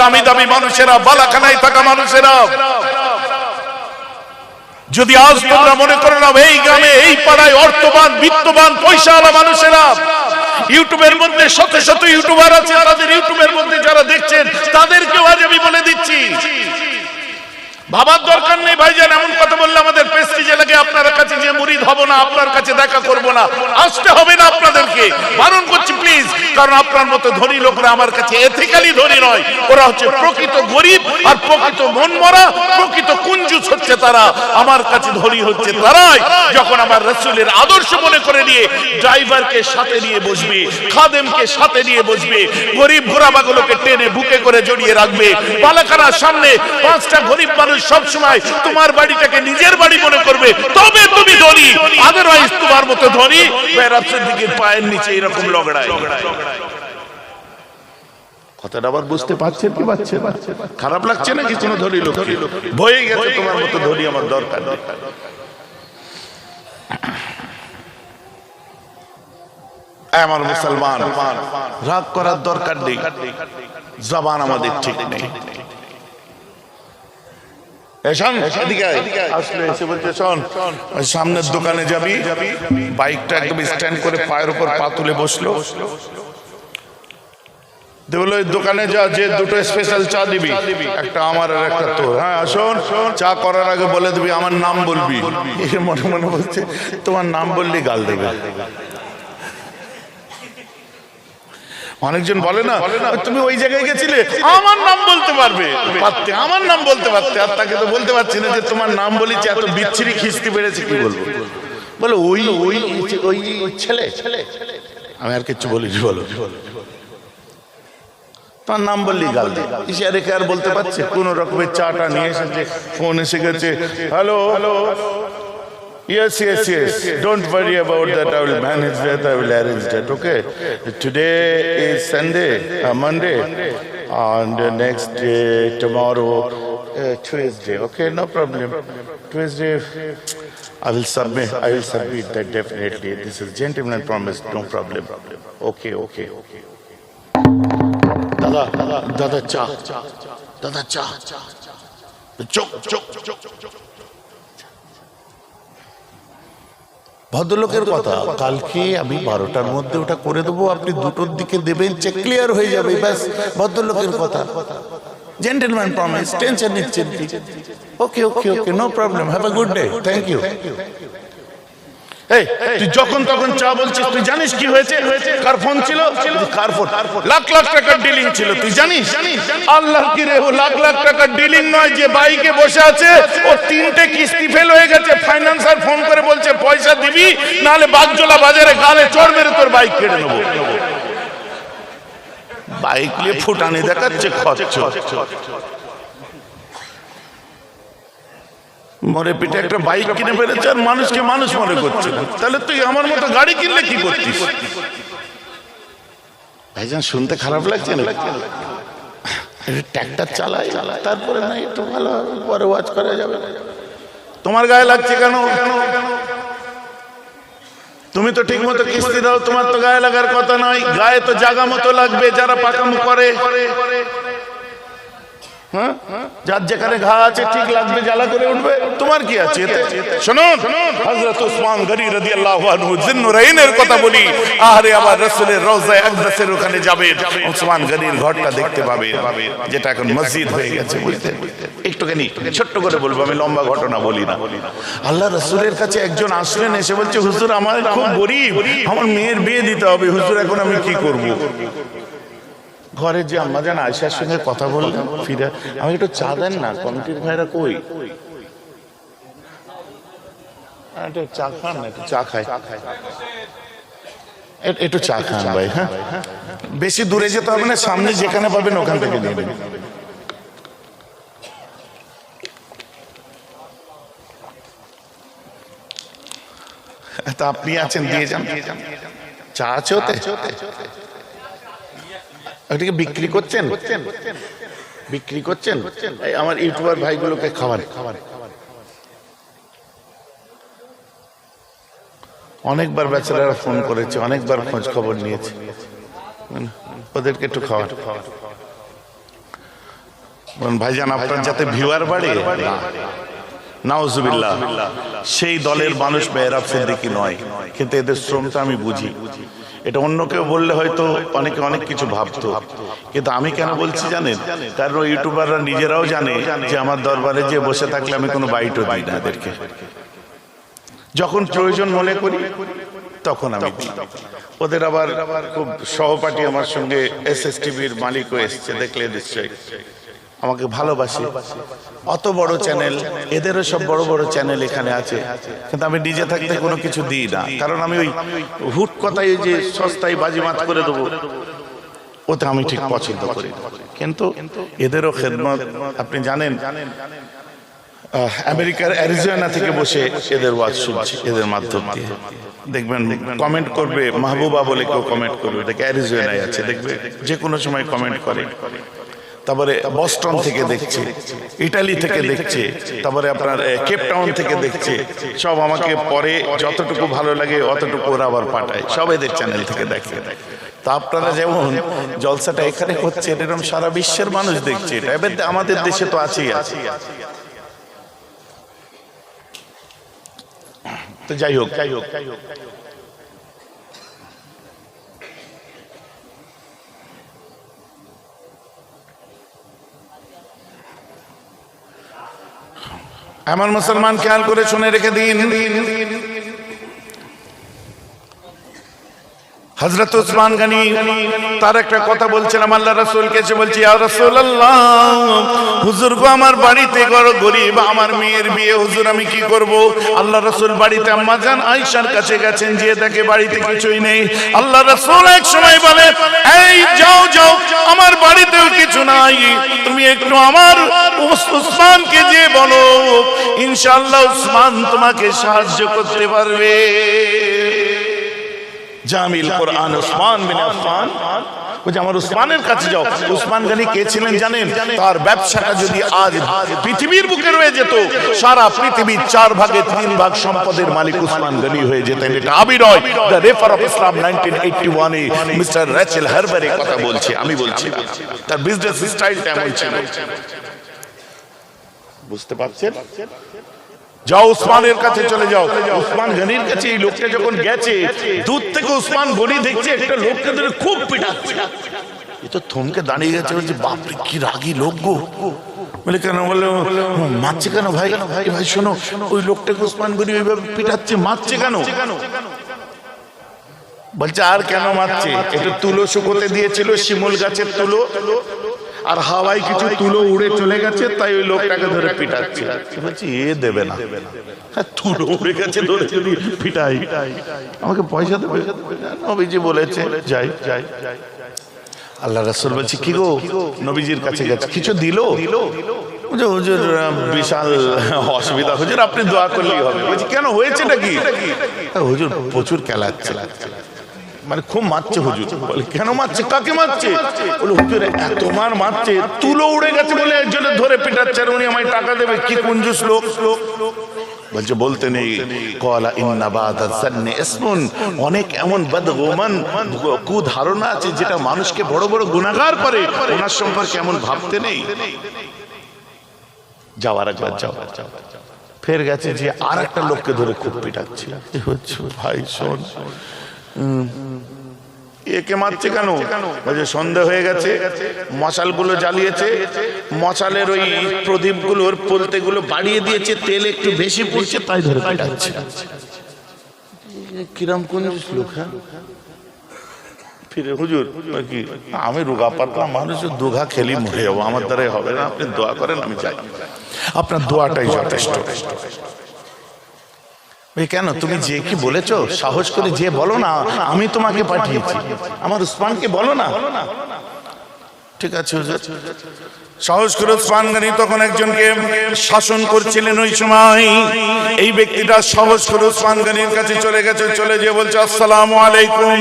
দামি দামি মানুষেরা, বালাখানায় থাকা মানুষেরা। যদি আজ তোমরা মনে করো না, এই গ্রামে, এই পাড়ায় অর্থবান, বিত্তবান, পয়সাওয়ালা মানুষেরা, ইউটিউবের মধ্যে শত শত ইউটিউবার আছে, তাদের ইউটিউবের মধ্যে যারা দেখছেন, তাদেরকেও আজ আমি বলে দিচ্ছি ভাবার দরকার নেই ভাইজান, এমন কথা বললে আমাদের প্রেস্টিজে লাগে আপনার কাছে যে মুরিদ হব না, আপনার কাছে দেখা করব না। আসতে হবে না আপনাদেরকে। বারণ করছি প্লিজ কারণ আপনার মতো ধনী লোকরা আমার কাছে এথিক্যালি ধনী নয়। ওরা হচ্ছে প্রকৃত গরিব আর প্রকৃত মন মরা প্রকৃত কুঞ্জুস হচ্ছে তারা। আমার কাছে ধনী হচ্ছে তারাই, যখন আমার রসুলের আদর্শ মনে করে নিয়ে ড্রাইভারকে সাথে নিয়ে বসবে, খাদেমকে সাথে নিয়ে বসবে, গরিব ঘোরাবাগুলোকে টেনে বুকে করে জড়িয়ে রাখবে। পালাকানার সামনে পাঁচটা গরিব মানুষ সব সময় তোমার বাড়িটাকে নিজের বাড়ি মনে করবে। তবে তুমি ধনী। আদারওয়াইজ তোমার মতো ধনী। বেরাপসের দিকে পায়ের নিচে এরকম লগড়ায় কথাটা আবার বুঝতে খারাপ লাগছে লোক বয়ে গেছে তোমার মতো ধনী আমার দরকার নেই। আমার মুসলমান, রাগ করার দরকার নেই। জবান আমাদের ঠিক নেই। আসলে এসে বলছে, শোন, সামনের দোকানে যাবি। বাইকটা একদম স্ট্যান্ড করে পায়ের উপর পা তুলে বসল। বলল, "ওই দোকানে যা যে দুটো স্পেশাল চা দিবি একটা আমার আর একটা তোর। হ্যাঁ শোন চা করার আগে বলে দিবি আমার নাম বলবি। মনে মনে বলছে তোমার নাম বললি গাল দেবে। অনেকজন বলে না তুমি ওই জায়গায় গেছিলে? আমার নাম বলতে পারবে। পারতে আমার নাম বলতে পারতে। আর তাকে তো বলতে পারছি না যে তোমার নাম বলেছি এত বিচ্ছিরি খিস্তি বেড়েছে কি বলব? বলো ওই ওই ওই ছেলে। ছেলে আমি আর কিছু বলিনি বলো। তার নাম বললি গাল। দিয়ে কে আর বলতে পারছে? কোন রকমের চাটা নিয়ে এসেছে ফোন এসে গেছে। Hello hello? Yes, yes, yes. Don't worry about that. I will manage that. I will arrange that. Okay. Today is Sunday, uh, Monday, and uh, next day, tomorrow, uh, Tuesday. Okay, no problem. Tuesday, I will submit. I will submit that definitely. This is gentleman promise. No problem. Okay, okay. Dada, dada, dada, cha, dada, cha. Chok, chok, chok, chok, chok. ভদ্রলোকের কথা কালকে আমি বারোটার মধ্যে ওটা করে দেবো আপনি দুটোর দিকে দেবেন চেক ক্লিয়ার হয়ে যাবে ব্যাস ভদ্রলোকের কথা। জেন্টেলম্যান প্রমিস টেনশন নিচ্ছেন okay okay okay no problem have a good day thank you তুই যখন তখন চা বলছিস তুই জানিস কি হয়েছে? কার ফোন ছিল? কার ফোন লাখ লাখ টাকার ডিলিং ছিল তুই জানিস? আল্লাহ কি রে লাখ লাখ টাকার ডিলিং নয় যে বাইকে বসে আছে ও তিনটে কিস্তি ফেল হয়ে গেছে ফাইন্যান্সার ফোন পয়সা নাহলে বাগজোলা বাজারে গালে চড় মেরে তোর বাইক কেড়ে নেব। বাইক নিয়ে ফুটানি দেখাচ্ছে খরচ মরে পিঠে একটা বাইক কিনে ফেলেছে আর মানুষকে মানুষ মনে করছে। তাহলে তুই আমার মতো গাড়ি কিনলে কি করতিস? ভাইজান, শুনতে খারাপ লাগছে না ট্র্যাক্টর চালাই, তারপরে না একটু ভালো, পরে ওয়াচ করা যাবে। তোমার গায়ে লাগছে কেন কেন? তুমি তো ঠিক মতো কিস্তি দাও, তোমার তো গায়ে লাগার কথা নয়। গায়ে তো জাগা মতো লাগবে যারা পাকামো করে। হ্যাঁ? যার যেখানে ঘা আছে, ঠিক লাগবে, জ্বালা করে উঠবে। তোমার কি আছে এতে? শুনুন, হযরত উসমান গনি রাদিয়াল্লাহু আনহু, জিন্নুরাইনের কথা বলি। আরে আবার রাসূলের রওজায়ে আকদাসের ওখানে যাবে। উসমান গনির ঘরটা দেখতে পাবে, যেটা এখন মসজিদ হয়ে গেছে বুঝতে একটুখানি ছোট্ট করে বলব, আমি লম্বা ঘটনা বলি না। আল্লাহ রাসূলের কাছে একজন আসলেন, এসে বলছে, হুজুর, আমার খুব গরিব। আমার মেয়ের বিয়ে দিতে হবে। হুজুর, এখন আমি কি করব? ঘরে যে আম্মা জান আয়সার সঙ্গে কথা বললাম ফিরে আমি একটু চা দেন না, কমিটির ভাইরা কই? একটু চা খান ভাই হ্যাঁ? বেশি দূরে যেতে হবে না, সামনে যেখানে পাবেন ওখান থেকে নেবেন। তা আপনি আছেন, দিয়ে যান। চা আছে ওটাকে বিক্রি করছেন? বিক্রি করছেন? আমার ইউটিউবার ভাইগুলোকে খাবার খাবার অনেকবার বেচারারা ফোন করেছে অনেকবার খোঁজ খবর নিয়েছে। ওদেরকে একটু খাওয়া বলুন, ভাইজান আপনার যাতে ভিউয়ার বাড়ে? না। নাউজুবিল্লাহ সেই দলের মানুষ বেহরাব সিদ্দিকি নয় কিন্তু এদের শ্রমটা আমি বুঝি। এটা অন্য কেউ বললে হয়তো অনেকে অনেক কিছু ভাবতো। কিন্তু আমি কেন বলছি জানেন? কারণ ইউটিউবাররা নিজেরাও জানে যে আমার দরবারে যে বসে থাকলে আমি কোনো বাইটও দিই না এদেরকে যখন প্রয়োজন মনে করি, তখন আমি ওদের আবার খুব সহপাঠী আমার সঙ্গে এস এস টিভির মালিকও এসছে, দেখলে নিশ্চয়ই। আমাকে ভালোবাসে। অত বড় চ্যানেল, এদেরও সব বড় বড় চ্যানেল এখানে আছে। কিন্তু আমি নিজে থাকতে কোনো কিছু দিই না। কারণ আমি ওই হুট ওই যে সস্তায় বাজিমাত করে দেবো, ওটা আমি ঠিক পছন্দ করি কিন্তু এদেরও খেদমত, আপনি জানেন আমেরিকার অ্যারিজোনা থেকে বসে এদের ওয়াজ শুনছি, এদের মাধ্যম দিয়ে। দেখবেন কমেন্ট করবে, মাহবুবা বলে কেউ কমেন্ট করবে এটাকে অ্যারিজোনায় আছে, দেখবে, যে কোনো সময় কমেন্ট করে। তারপরে বস্টন থেকে দেখছে ইটালি থেকে দেখছে তারপরে আপনার কেপ টাউন থেকে দেখছে। সব আমাকে পরে যতটুকু ভালো লাগে অতটুকু ওরা আবার পাঠায়। সব এদের চ্যানেল থেকে দেখে। তা আপনারা যেমন জলসাটা এখানে হচ্ছে এরকম সারা বিশ্বের মানুষ দেখছে। এটা এবার আমাদের দেশে তো আছেই আছে তো যাই হোক যাই হোক যাই হোক। আমার মুসলমান খেয়াল করে শুনে রেখে দিন। হজরত উসমান গানি, তার একটা কথা বলছিলাম আল্লাহ রাসূলকে এসে বলছি হুজুর গো, আমার বাড়িতে বড় গরিব, আমার মেয়ের বিয়ে, হুজুর, আমি কি করব? আল্লাহ রাসূল বাড়িতে আম্মা জান আয়েশার কাছে গেছেন যে তাকে বাড়িতে কিছুই নেই। আল্লাহ রাসূল এক সময় বলে, এই যাও যাও, আমার বাড়িতেও কিছু নাই, তুমি একটু আমার উস- উসমানকে যে বলো, ইনশাআল্লাহ উসমান তোমাকে সাহায্য করতে পারবে। জামিল কোরআন উসমান বিন আফফান। বলছে আমার উসমানের কাছে যাও। উসমান গানি কে ছিলেন জানেন? তার ব্যবসাটা যদি আজ পৃথিবীর বুকে রয়ে যেত সারা পৃথিবীর চার ভাগে তিন ভাগ সম্পদের মালিক উসমান গনি হয়ে যেতেন। এটা আবিরয় দ্য রেফার অফ ইসলাম 1981 এ মিস্টার রেচেল হারবারে কথা বলছে আমি বলছি। তার বিজনেস স্টাইলটা এমন ছিল। বুঝতে পারছেন? যাও উসমানের কাছে চলে যাও। উসমান গনির কাছে এই লোকটা যখন গেছে, দূর থেকে উসমান গনি দেখছে একটা লোককে ধরে খুব পিটাচ্ছে। এ তো থমকে দাঁড়িয়ে গেছে, বলছে, বাপরে, কি রাগী লোক গো। বলে, কেন? বলে মারছে কেন ভাই? ভাই ভাই, শোনো, ওই লোকটাকে উসমান গনি ওইভাবে পিটাচ্ছে, মারছে কেন? বলছে, আর কেন মারছে? একটু তুলো শুকোতে দিয়েছিল, শিমুল গাছের তুলো। আর হাওয়ায় কিছু তুলো উড়ে চলে গেছে তাই ওই লোকটাকে ধরে পিটাচ্ছে। বলছি এ দেবে না। হ্যাঁ, তুলো উড়ে গেছে ধরে যদি পিটাই। আমাকে পয়সা দেবে? নবীজি বলেছে যাই যাই। আল্লাহ রাসূল বলছি কি গো নবীজির কাছে গেছে? কিছু দিলো? হুজুর বিশাল অসুবিধা হুজুর আপনি দোয়া করলেই হবে। বলছি কেন হয়েছে নাকি হুজুর প্রচুর খেলাচ্ছে মানে খুব মারছে হুজুর। বলে কেন মারছে? কাকে মারছে? বলে হুজুর এত মার মারছে। তুলো উড়ে গেছে বলে একজনে ধরে পিটাচ্ছে আর উনি আমায় টাকা দেবে। কি কুঞ্জুস লোক? বলছে বলতে নেই। কলা ইসমুন। অনেক এমন বদগুমান কু ধারণা আছে যেটা মানুষকে বড় বড় গুনাহগার করে। ওনার সম্পর্কে এমন ভাবতে নেই। যাওয়ার একবার যাও। ফের গেছে যে আর একটা লোককে ধরে খুব পিটাচ্ছে। ভাই শোন। একে মারছে কেন? বলছে সন্ধে হয়ে গেছে। মশালগুলো জ্বালিয়েছে। মশালের ওই প্রদীপগুলোর পোলতেগুলো বাড়িয়ে দিয়েছে। তেল একটু বেশি পড়ছে তাই ধরে পিটাচ্ছে। কিরম কোন লোক হ্যাঁ? ফিরে হুজুর কি? আমি রোগা পাতলা মানুষ দুঘা খেলি মরে যাব। আমার দ্বারাই হবে না। আপনি দোয়া করেন আমি যাই। আপনার দোয়াটাই যথেষ্ট। কেন? তুমি যে কি বলেছ? সাহস করে যে বলো না আমি তোমাকে পাঠিয়েছি। আমার উসমানকে বলো না। ঠিক আছে, হুজুর। সাহস করে উসমান গানি তখন একজনকে শাসন করছিলেন ওই সময়। এই ব্যক্তিটা সাহস করে উসমান গানির কাছে চলে গেছে, চলে যেয়ে বলছে, আসসালামু আলাইকুম।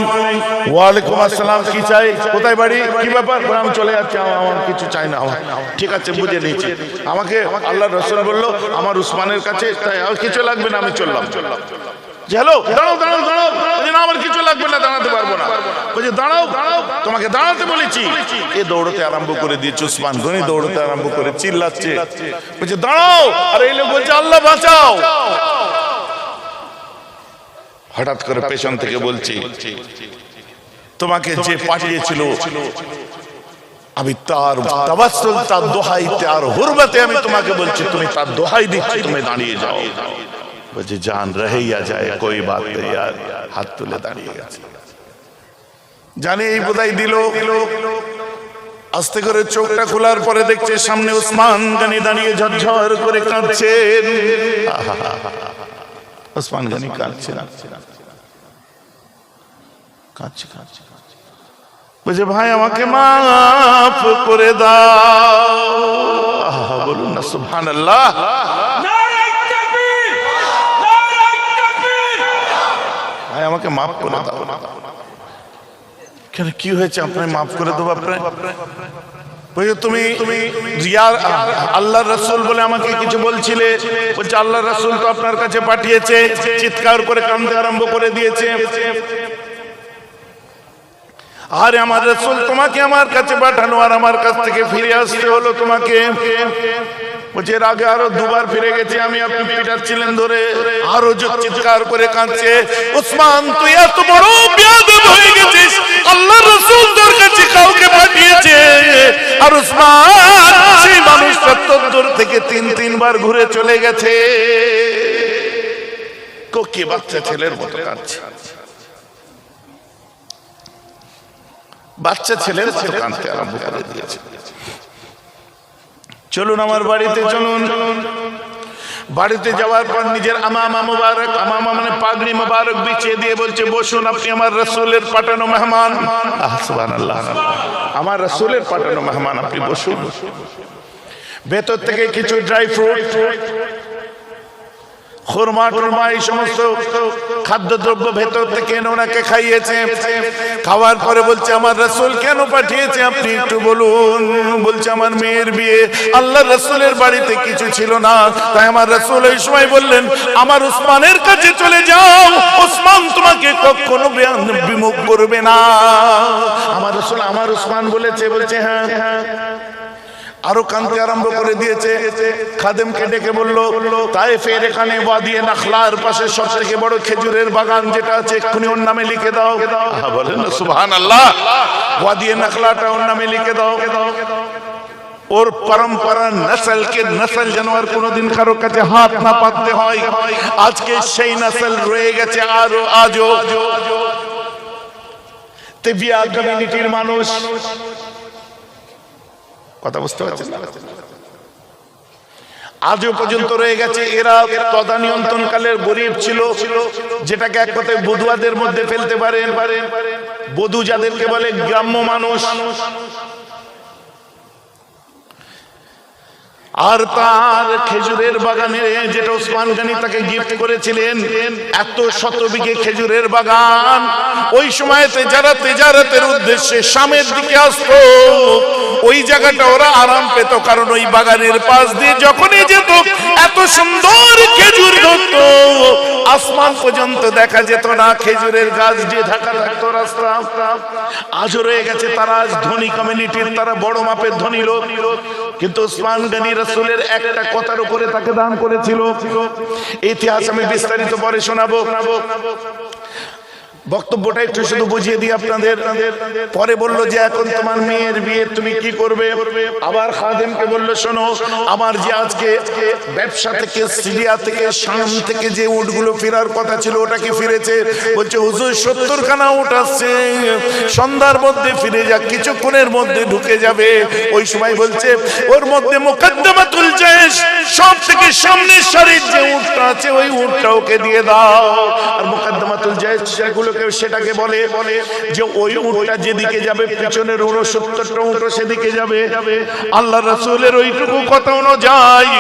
ওয়ালাইকুম আসসালাম, কি চাই? কোথায় বাড়ি? কি ব্যাপার? আমি চলে যাচ্ছি, আমার কিছু চাই না, আমার। ঠিক আছে, বুঝে নিয়েছি। আমাকে আল্লাহ রসুল বলল, আমার উসমানের কাছে, তাই আর কিছু লাগবে না, আমি চললাম চললাম। বলছে, হ্যালো দাঁড়াও দাঁড়াও। দাঁড়াও না আমার কিছু লাগবে না দাঁড়াতে পারব না। বলছে দাঁড়াও দাঁড়াও তোমাকে দাঁড়াতে বলেছি। এ দৌড়তে আরম্ভ করে দিয়েছে উসমান গনি দৌড়তে আরম্ভ করে চিল্লাচ্ছে। বলছে দাঁড়াও আর এই লোক বলছে আল্লাহ বাঁচাও। হঠাৎ করে পেছন থেকে বলছি তোমাকে যে পাঠিয়েছিল আমি তার তাবাসসুল তার দোহাই তার হুরমতে আমি তোমাকে বলছি তুমি তার দোহাই দিচ্ছি তুমি দাঁড়িয়ে যাও। বলছে, জান রহেইয়া যায়, কই বাত আর হাত তুলে দাঁড়িয়ে গেছে। জানি এই বোধহয় দিল। আস্তে করে চোখটা খোলার পরে দেখছে সামনে গানি দাঁড়িয়ে ঝরঝর করে গানি কাঁদছে কাঁদছে কাঁদছে বলছে, ভাই, আমাকে মাফ করে দাও। বলুন না আমাকে মাফ করে দাও। কেন, কি হয়েছে? আপনি মাফ করে দেবো আপনার বলছে আল্লাহ রসুল তো আপনার কাছে পাঠিয়েছে, চিৎকার করে কান্দতে আরম্ভ করে দিয়েছে। আরে, আমার রসুল তোমাকে আমার কাছে পাঠানো আর আমার কাছ থেকে ফিরে আসতে হলো তোমাকে। বলছে, এর আগে আরও দুবার ফিরে গেছি, আমি আপনি পিটাচ্ছিলেন ধরে। আরও চিৎকার করে কাঁদছে। উসমান তুই এত বড় বিয়াদব হয়ে গেছিস। আল্লাহ রসুল তোর কাছে কাউকে পাঠিয়েছে। আর উসমান সেই মানুষটা তোর থেকে তিন, তিনবার ঘুরে চলে গেছে। কোকি বাচ্চা ছেলের মতো কাঁদছে। বাচ্চা ছেলের মতো কাঁদতে আরম্ভ করে দিয়েছে। চলুন আমার বাড়িতে চলুন। বাড়িতে যাওয়ার পর নিজের আমামা মুবারক আমামা মানে পাগড়ি মুবারক বিছিয়ে দিয়ে বলছে বসুন আপনি আমার রসুলের পাঠানো মেহমান। আহ, সুবহানাল্লাহ। আমার রসুলের পাঠানো মেহমান আপনি বসুন। ভেতর থেকে কিছু ড্রাই ফ্রুট খুরমা টুরমা এই সমস্ত খাদ্যদ্রব্য ভেতর থেকে ওনাকে খাইয়েছে। খাওয়ার পরে বলছে, আমার রসুল কেন পাঠিয়েছে আপনি একটু বলুন? বলছে, আমার মেয়ের বিয়ে। আল্লাহ রসুলের বাড়িতে কিছু ছিল না। তাই আমার রসুল এই সময় বললেন, আমার উসমানের কাছে চলে যাও। উসমান তোমাকে কখনো বিমুখ করবে না। আমার রসুল, আমার উসমান বলেছে। বলছে হ্যাঁ হ্যাঁ। আরও কানতে আরম্ভ করে দিয়েছে। খাদেমকে ডেকে বলল তাই ফের এখানে ওয়াদিয়ে নাখলার পাশে সব থেকে বড় খেজুরের বাগান যেটা আছে, এক্ষুনি ওর নামে লিখে দাও। বলেন না সুবহান আল্লাহ ওয়াদিয়ে নাখলাটা ওর নামে লিখে দাও। ওর পরম্পরা নসলকে নসল যেন আর কোনোদিন কারও কাছে হাত না পাততে হয়। আজকে সেই নসল রয়ে গেছে আরও আজও। তেবিয়া কমিউনিটির মানুষ কথা বুঝতে পারছেন? আজও পর্যন্ত রয়ে গেছে, এরা তদানিয়ন্ত্রণকালের গরিব ছিল, যেটাকে এক কথায় বধুয়াদের মধ্যে ফেলতে পারেন বধু যাদেরকে বলে গ্রাম্য মানুষ আর তার খেজুরের বাগানে যেটা ওসমান গানি তাকে গিফট করেছিলেন, এত শত বিঘে খেজুরের বাগান। ওই সময়তে যারা তেজারতের উদ্দেশ্যে শামের দিকে আসতো, ওই জায়গাটা ওরা আরাম পেত, কারণ ওই বাগানের পাশ দিয়ে যখনই যেত, এত সুন্দর খেজুর ধরতো। আসমান পর্যন্ত দেখা যেত না, খেজুরের গাছ দিয়ে ঢাকা থাকতো রাস্তা। আজও রয়ে গেছে তারা আজ ধনী কমিউনিটির তারা বড় মাপের ধনী লোক। কিন্তু উসমান গানী রসুলের একটা কথার উপরে তাকে দান করেছিল। ইতিহাস আমি বিস্তারিত পরে শোনাবো। বক্তব্যটা একটু শুধু বুঝিয়ে দিই আপনাদের। পরে বলল যে, এখন তোমার মেয়ের বিয়ে তুমি কি করবে? আবার খাদেমকে বলল, শোনো, আমার যে আজকে ব্যবসা থেকে, সিরিয়া থেকে, শাম থেকে যে উটগুলো ফেরার কথা ছিল, ওটা কি ফিরেছে? বলছে, হুজুর সত্তর খানা আসছে। সন্ধ্যার মধ্যে ফিরে যাক, কিছুক্ষণের মধ্যে ঢুকে যাবে। ওই সময় বলছে, ওর মধ্যে মোকদ্দমা তুলছে সব থেকে সামনের সারির যে উটটা আছে, ওই উটটা ওকে দিয়ে দাও। আর মোকদ্দমাতুল জয়েশ সেগুলোকে সেটাকে বলে বলে যে ওই উটটা যেদিকে যাবে, পিছনের উনসত্তরটা উঠো সেদিকে যাবে। আল্লাহ রসুলের ওইটুকু কথা অনুযায়ী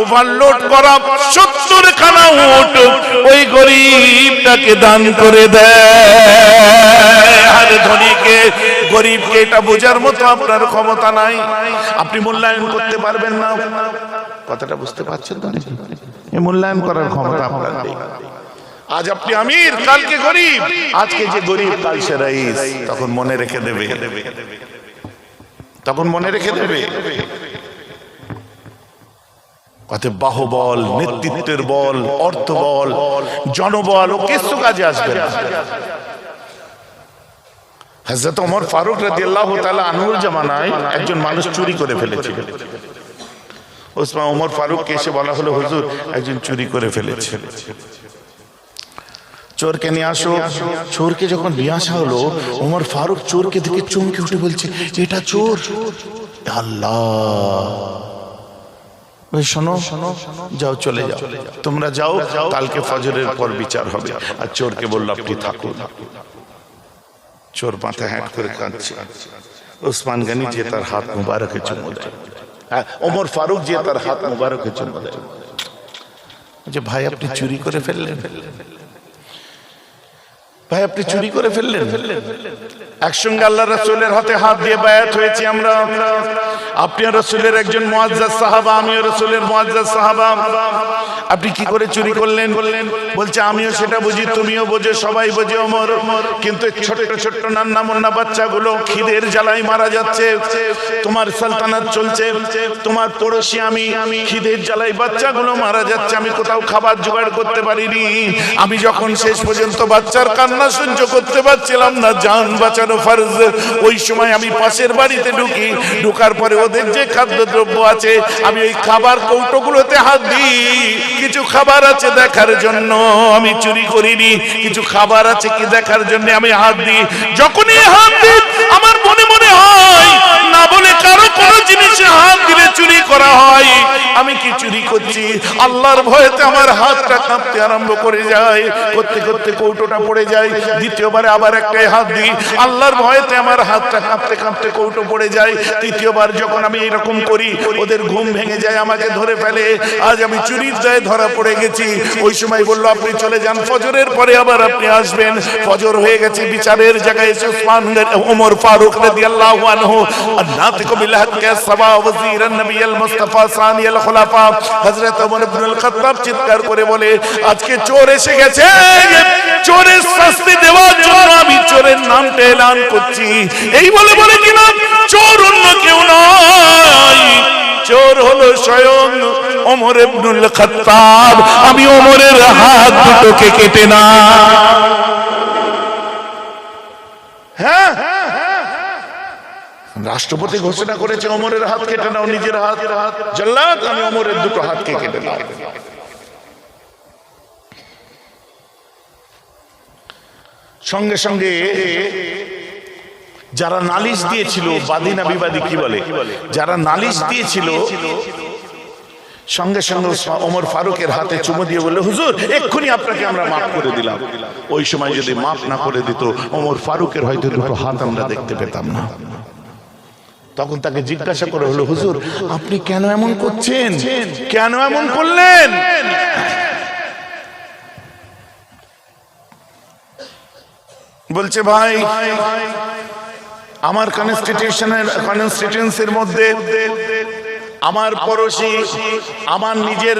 ওভারলোড করা সত্তর খানা উট ওই গরিবটাকে দান করে দেয়। আর ধনীকে, গরিবকে এটা বোঝার মতো আপনার ক্ষমতা নাই। আপনি মূল্যায়ন করতে পারবেন না। কথাটা বুঝতে পারছেন তো? নাকি? মূল্যায়ন করার ক্ষমতা আপনার নেই। আজ আপনি আমির কালকে গরিব। আজকে যে গরিব কাল সে রাইস। তখন মনে রেখে দেবে। তখন মনে রেখে দেবে। অতএব বাহুবল নেতৃত্বের বল অর্থ বল জনবল ও কিছু কাজে আসবে না। হজরত ওমর ফারুক রাদিয়াল্লাহু তাআলা আনহুর জামানায় একজন মানুষ চুরি করে ফেলেছিল। ওসমান ওমর ফারুককে এসে বলা হলো, হুজুর, একজন চুরি করে ফেলেছে। চোরকে নিয়ে আসো। চোরকে যখন নিয়ে আসা হলো, ওমর ফারুক চোরকে দেখে চমকে উঠে বলছে এটা চোর? আল্লাহ। শোনো, যাও, চলে যাও। তোমরা যাও, কালকে ফজরের পর বিচার হবে। আর চোরকে বলল, আপনি থাকুন। চোর মাথা হ্যাট করে কাঁদছে। ওসমান গানি যে তার হাত মুবারকে চুমো দেয়। ওমর ফারুক যে তার হাত মুবারকের জন্য দেয়। যে ভাই আপনি চুরি করে ফেললেন। ভাই আপনি চুরি করে ফেললেন? একসঙ্গে আল্লাহ রসুলের হাতে হাত দিয়ে বায়াত হয়েছি আমরা। আপনি রসুলের একজন মুআজ্জাজ সাহাবা, আমিও রসুলের মুআজ্জাজ সাহাবা। আপনি কি করে চুরি করলেন? বললেন বলছে, আমিও সেটা বুঝি, তুমিও বোঝো, সবাই বোঝে ওমর কিন্তু এই ছোট্ট নান্না মুন্না বাচ্চাগুলো খিদের জ্বালাই মারা যাচ্ছে। তোমার সালতানাত চলছে, তোমার পড়োশি আমি খিদের জ্বালাই বাচ্চাগুলো মারা যাচ্ছে, আমি কোথাও খাবার জোগাড় করতে পারিনি। আমি যখন শেষ পর্যন্ত বাচ্চার কান্না সহ্য করতে পারছিলাম না জান বাঁচানো ফারজ। ওই সময় আমি পাশের বাড়িতে ঢুকি, ঢুকার পরে ওদের যে খাদ্যদ্রব্য আছে, আমি ওই খাবার কৌটোগুলোতে হাত দিই। কিছু খাবার আছে দেখার জন্য আমি চুরি করিনি, কিছু খাবার আছে কি দেখার জন্য আমি হাত দিই। যখনই হাত দিই, আমার মনে মনে হয়, না বলে কারও কোনো জিনিসে হাত দিলে চুরি করা হয়। আমি কি চুরি করছি? আল্লাহর ভয়েতে আমার হাতটা কাঁপতে আরম্ভ করে যায়, করতে করতে কৌটোটা পড়ে যায়, দ্বিতীয়বারে আবার একটাই হাত দিই। আল্লাহর ভয়েতে আমার হাতটা কাঁপতে কাঁপতে কৌটো পড়ে যায়। তৃতীয়বার যখন আমি এরকম করি, ওদের ঘুম ভেঙে যায়, আমাকে ধরে ফেলে। আজ আমি চুরির দায়ে ধরা পড়ে গেছি। ওই সময় বলল, আপনি চলে যান, ফজরের পরে আবার আপনি আসবেন। ফজর হয়ে গেছে, বিচারের জায়গায় এসে উসমান ওমর ফারুক আনহু সাবা মুস্তাফা খুলাফা হযরত ওমর খাত্তাব চিৎকার করে বলে, আজকে চোর এসে গেছে। চোরের শাস্তি দেওয়ার জন্য আমি চোরের নামটা এলান করছি। এই বলে বলে কিনা চোর অন্য কেউ নয়। চোর হলো স্বয়ং ওমর ইবনুল খাত্তাব। আমি ওমরের হাত দুটোকে কেটে না। হ্যাঁ। রাষ্ট্রপতি ঘোষণা করেছে, ওমরের হাত কেটে নাও, নিজের হাত। জল্লাদ, আমি ওমরের দুটো হাতকে কেটে নাও। সঙ্গে সঙ্গে যারা নালিশ দিয়েছিল বাদী না বিবাদী কি বলে? যারা নালিশ দিয়েছিল সঙ্গে সঙ্গে ওমর ফারুকের হাতে চুমো দিয়ে বললে হুজুর এক্ষুনি আপনাকে আমরা মাফ করে দিলাম। ওই সময় যদি মাফ না করে দিত ওমর ফারুকের হয়তো দুটো হাত আমরা দেখতে পেতাম না। তখন তাকে জিজ্ঞাসা করে হলো হুজুর আপনি কেন এমন করছেন? কেন এমন করলেন? বলছে, ভাই, আমার কনস্টিটিউশনের কনস্টিটিউন্সির মধ্যে আমার পড়োশি, আমার নিজের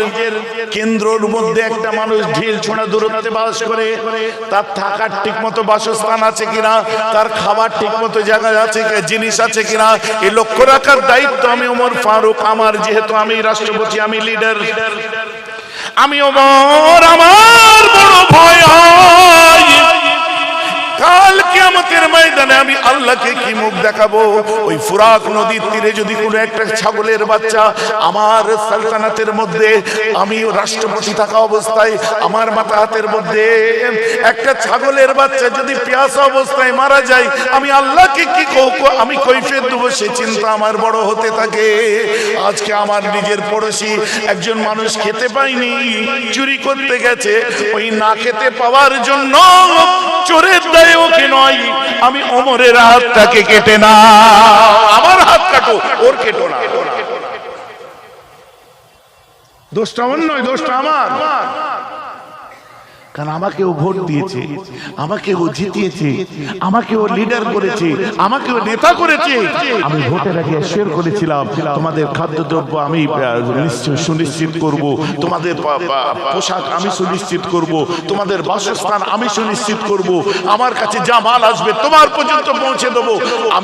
কেন্দ্রর মধ্যে একটা মানুষ ঢিল ছোঁড়া দূরত্বে বাস করে, তার থাকার ঠিক মতো বাসস্থান আছে কিনা, তার খাবার ঠিক মতো জায়গা আছে জিনিস আছে কিনা এই লক্ষ্য রাখার দায়িত্ব আমি ওমর ফারুক, আমার যেহেতু আমি রাষ্ট্রপতি, আমি লিডার আমি ওমর, আমার বড় ভয় কাল কিয়ামতের ময়দানে আমি আল্লাহকে কি মুখ দেখাবো? ওই ফুরাক নদীর তীরে যদি কোনো একটা ছাগলের বাচ্চা আমার সালতানাতের মধ্যে আমি রাষ্ট্রপতি থাকা অবস্থায়, আমার মাথা হাতের মধ্যে, একটা ছাগলের বাচ্চা যদি পেয়াসা অবস্থায় মারা যায়, আমি আল্লাহকে কি আমি দেবো, সে চিন্তা আমার বড় হতে থাকে। আজকে আমার নিজের পড়োশি একজন মানুষ খেতে পায়নি, চুরি করতে গেছে। ওই না খেতে পাওয়ার জন্য চোরের দায়ে ওকে নয়। আমি অমরের হাতটাকে কেটে না। আমার হাত কাটো ওর কেটো না। দোষটা আমার নয় দোষটা আমার। কারণ আমাকেও ভোট দিয়েছে, আমাকেও জিতিয়েছে, আমাকেও লিডার করেছে, আমাকেও নেতা করেছে। আমি ভোটের আগে শেয়ার করেছিলাম, তোমাদের খাদ্যদ্রব্য আমি সুনিশ্চিত করব, তোমাদের পোশাক আমি সুনিশ্চিত করব, তোমাদের বাসস্থান আমি সুনিশ্চিত করব, আমার কাছে যা মাল আসবে তোমার পর্যন্ত পৌঁছে দেবো। আমি